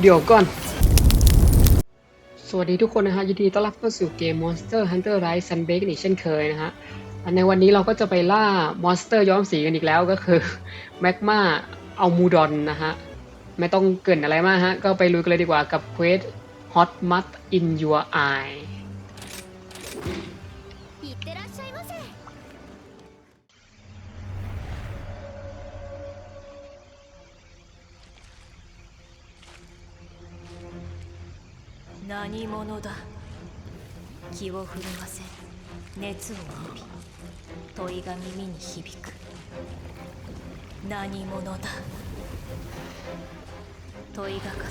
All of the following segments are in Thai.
เดี๋ยวก่อน สวัสดีทุกคนนะฮะยินดีต้อนรับเข้าสู่เกม Monster Hunter Rise Sunbreak อีกเช่นเคยนะฮะในวันนี้เราก็จะไปล่ามอนสเตอร์ย้อมสีกันอีกแล้วก็คือแมกมาเอามูดอนนะฮะ ไม่ต้องเกินอะไรมากฮะ ก็ไปลุยกันเลยดีกว่ากับเควส Hot Mud in Your Eye 何者だ？気を震わせ熱を帯び問いが耳に響く。何者だ？問いが重なる。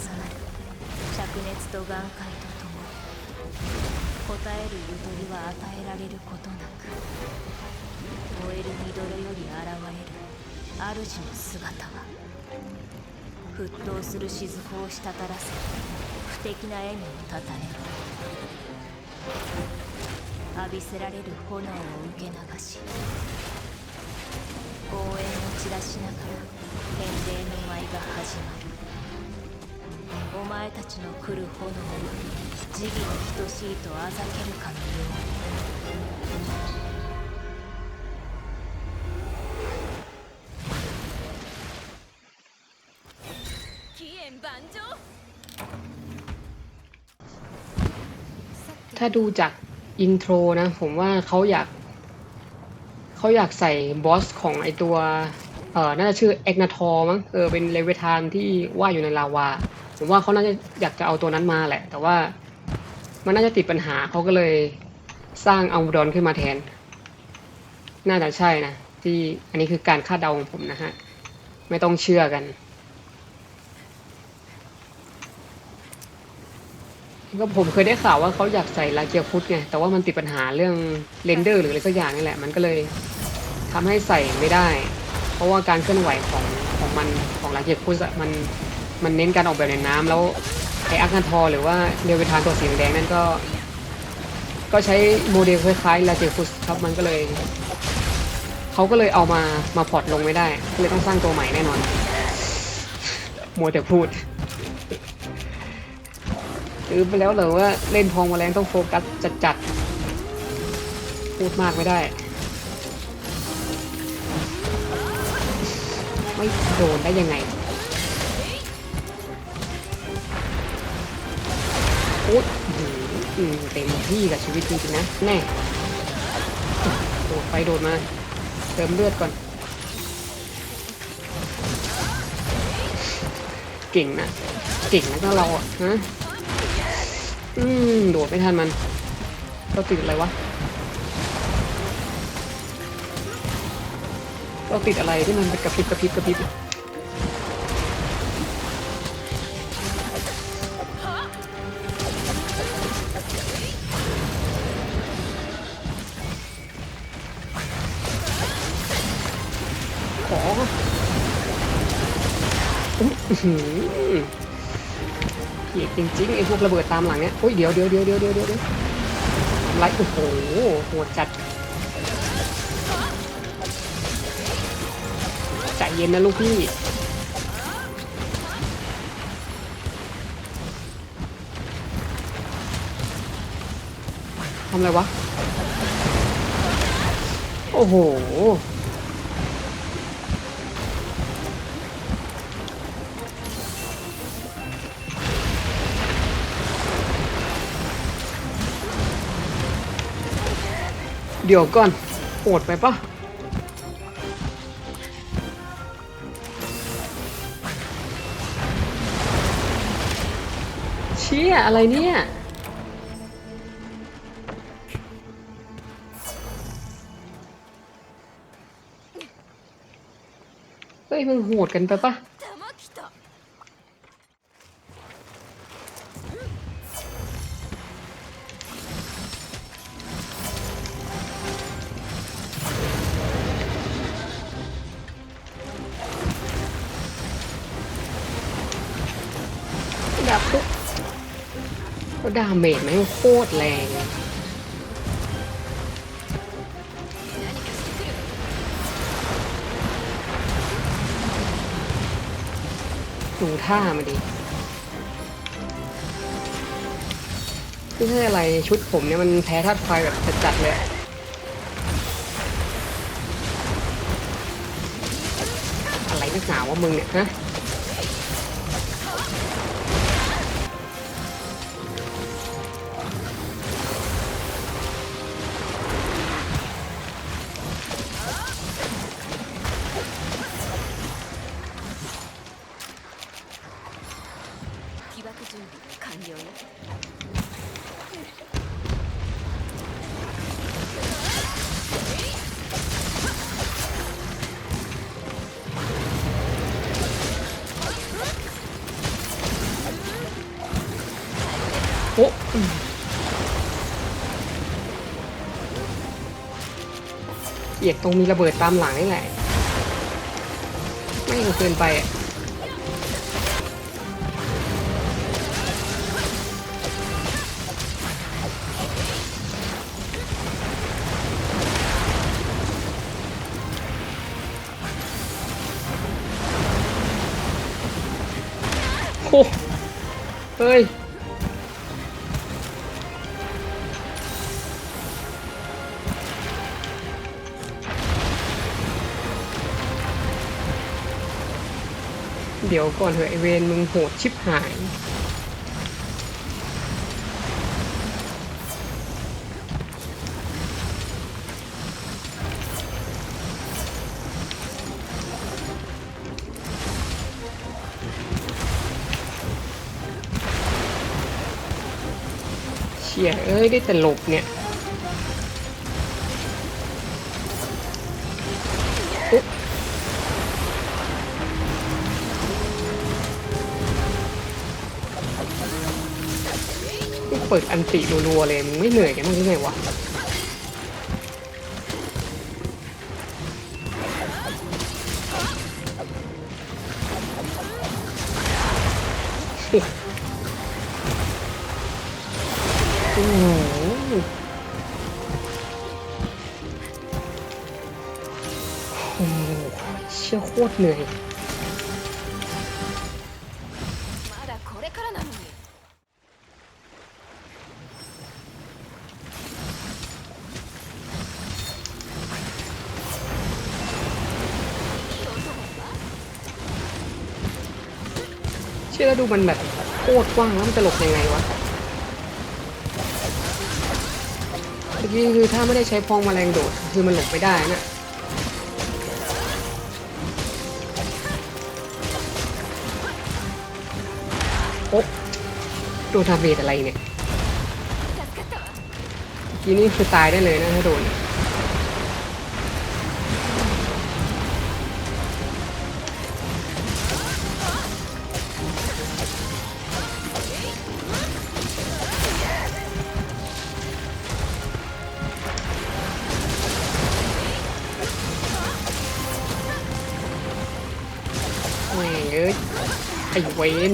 灼熱と眼界とともに。答えるゆとりは与えられることなく燃えるミドレより現れる。主の姿は。沸騰する雫を滴らせ不敵な笑みをたたえ浴びせられる炎を受け流し応援を散らしながら返礼の舞が始まるお前たちの来る炎は時義に等しいとあざけるかのように万丈。 ถ้าดูจากอินโทรนะ ผมว่าเขาอยาก เขาอยากใส่บอสของไอตัว เออน่าจะชื่อเอกนาทอมั้ง เออ เป็นเลเวทานที่ว่าอยู่ในลาวา ผมว่าเขาน่าจะอยากจะเอาตัวนั้นมาแหละ แต่ว่ามันน่าจะติดปัญหา เขาก็เลยสร้างอัลดอนขึ้นมาแทน น่าจะใช่นะ ที่อันนี้คือการคาดเดาของผมนะฮะ ไม่ต้องเชื่อกัน ก็ผมเคยได้ข่าวว่าเขาอยากใส่ลาเกียฟุตไง แต่ว่ามันติดปัญหาเรื่องเรนเดอร์หรืออะไรสักอย่างนี่แหละ มันก็เลยทำให้ใส่ไม่ได้ เพราะว่าการเคลื่อนไหวของของมันของลาเกียฟุตมันมันเน้นการออกแบบในน้ำแล้วไออาร์คันทอหรือว่าเดวิทานตัวสีแดงนั่นก็ ก็ใช้โมเดลคล้ายๆลาเกียฟุตครับ มันก็เลยเขาก็เลยเอามามาพอร์ตลงไม่ได้ ก็เลยต้องสร้างตัวใหม่แน่นอน มัวแต่พูด ลืมไปแล้วเหรอว่าเล่นพองแมลงต้องโฟกัสจัดๆ พูดมากไม่ได้ ไม่โดนได้ยังไงโอ๊ยเต็มที่กับชีวิตจริงๆนะ แน่โดดไปโดดมา เติมเลือดก่อน เก่งนะ เก่งนะถ้าเราอะฮะ อืมโดดไม่ทันมันเราติดอะไรวะเราติดอะไรที่มันกระพริบกระพริบกระพริบขออื้อ จริงๆไอ้พวกระเบิดตามหลังเนี้ยโอ้ยเดี๋ยวเดี๋ยวเดี๋ยวเดี๋ยวเดี๋ยวเดี๋ยวเดี๋ยวไล่โอ้โหโหดจัด ใจเย็นนะลูกพี่ทำอะไรวะ โอ้โห เดี๋ยวก่อนโหดไปปะเชี่ยอะไรเนี่ยเฮ้ยมันโหดกันไปปะ ดาเมจแม่งโคตรแรงดูท่ามาดิคือให้อะไรชุดผมเนี่ยมันแพ้ธาตุไฟแบบจัดเลยอะไรนักหนาว่ามึงเนี่ยฮะ เกลียดตรงมีระเบิดตามหลังนี่แหละ ไม่เกินไปอะโอ้เฮ้ย เดี๋ยวก่อนเถอะไอเวนมึงโหดชิบหายเชี่ยเอ้ยได้แต่หลบเนี่ย เปิดอันติรัวๆเลยมึงไม่เหนื่อยกันบ้างหรือไงวะโอ้โหโอ้โหเชี่ยโคตรเหนื่อยี่ยแล้วดูมันแบบโคตรกว้างแล้วมันจะหลบยังไงวะเมื่อกี้คือถ้าไม่ได้ใช้พองแมลงโดด คือมันหลบไม่ได้นะโอ๊ะโดนทาเบตอะไรเนี่ยเมื่อกี้นี่คือตายได้เลยนะถ้าโดน ไอ้เวน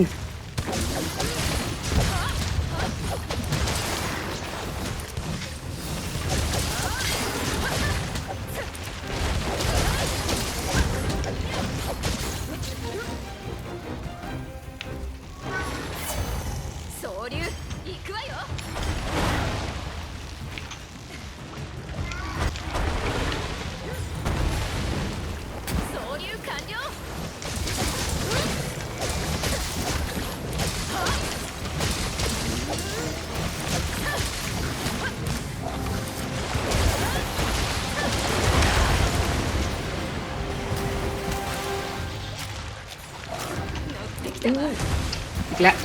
จ้าอีกแล้ว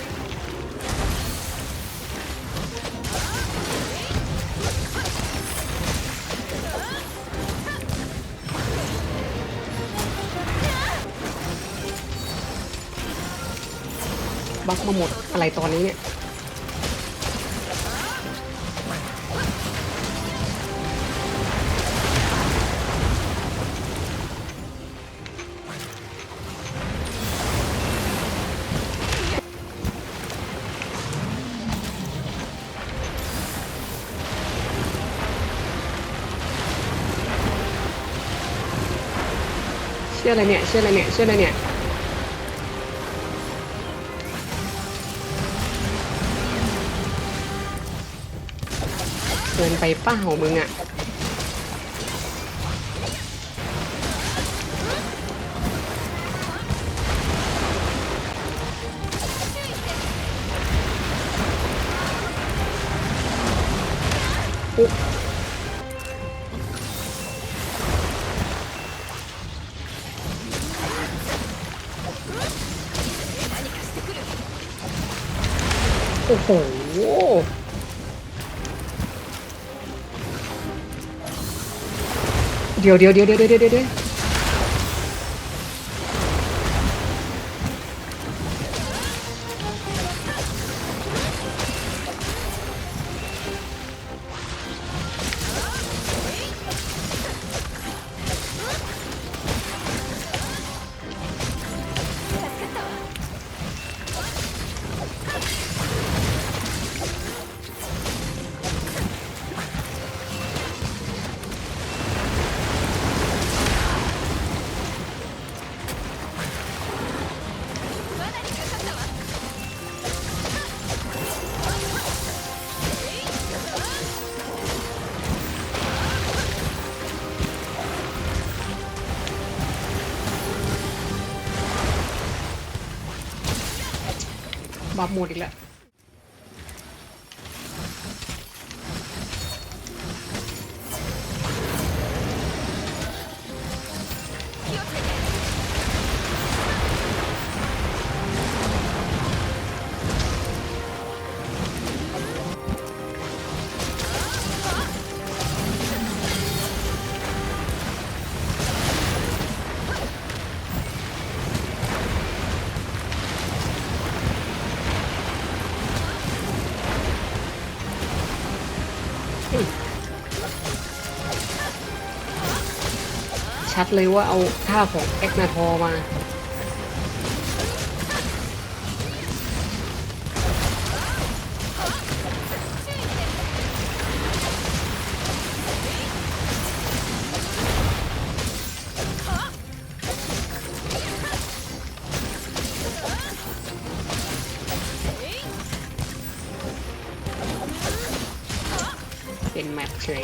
บักมาหมดอะไรตอนนี้เนี่ย ชื่ออะไรเนี่ยเชื่ออะไรเนี่ยเชื่ออะไรเนี่ยこกินไปป้าหมึงอะอุ๊ โหเดี๋ยวเดี๋ยวเดี๋ยวเดี๋ยวเดี๋ยวเดี๋ยว บัฟ ชัดเลยว่าเอาท่าของเอ็กนาทอมาเป็นแมปเฉย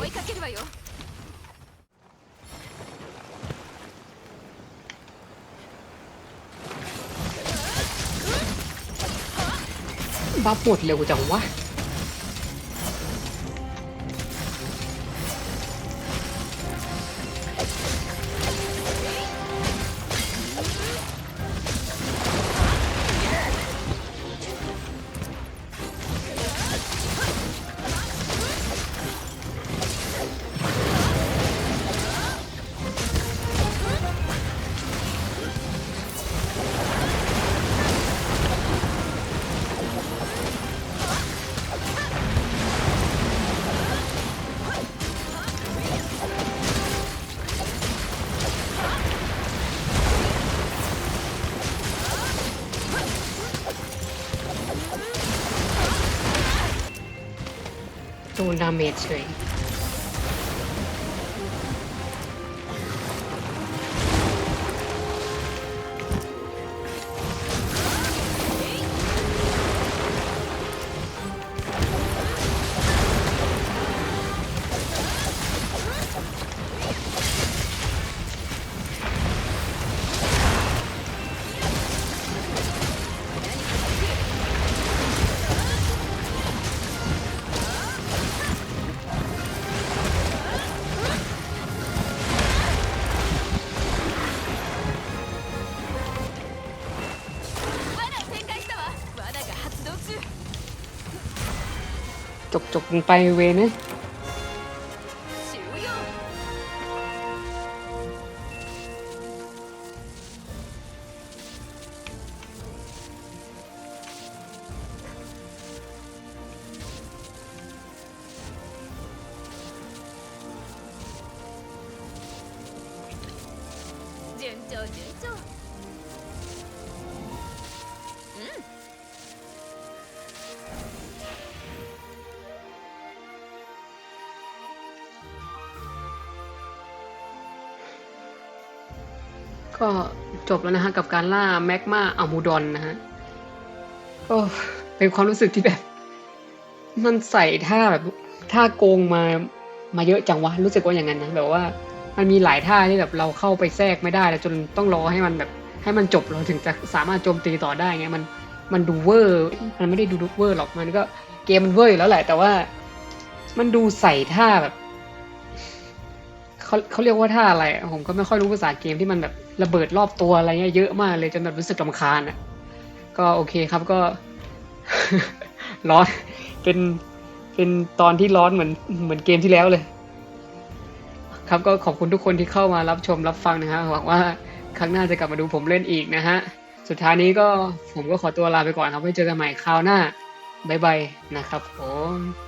บัฟหมดเร็วจังวะ โดน จกจกไปเวนะ ก็จบแล้วนะฮะกับการล่าแมกมาอัลมูดอนนะฮะก็เป็นความรู้สึกที่แบบ มันใส่ท่าแบบท่าโกงมามาเยอะจังวะรู้สึกว่าอย่างนั้นนะแบบว่า มันมีหลายท่าที่แบบเราเข้าไปแทรกไม่ได้แล้วจนต้องรอให้มันแบบ ให้มันจบเราถึงจะสามารถโจมตีต่อได้ไงมันมันดูเวอร์ มันไม่ได้ดูเวอร์หรอกมันก็เกมมันเวอร์อยู่แล้วแหละ แต่ว่า มันดูใส่ท่าแบบเขาเขาเรียกว่าท่าอะไร ผมก็ไม่ค่อยรู้ภาษาเกมที่มันแบบ ระเบิดรอบตัวอะไรเงี้ยเยอะมากเลยจนแบบรู้สึกลำคาญอะก็โอเคครับก็ ร้อนเป็นเป็นตอนที่ร้อนเหมือนเหมือนเกมที่แล้วเลย ครับก็ขอบคุณทุกคนที่เข้ามารับชมรับฟังนะฮะหวังว่าครั้งหน้าจะกลับมาดูผมเล่นอีกนะฮะสุดท้ายนี้ก็ผมก็ขอตัวลาไปก่อนครับไว้เจอกันใหม่คราวหน้าบ๊ายบายนะครับผม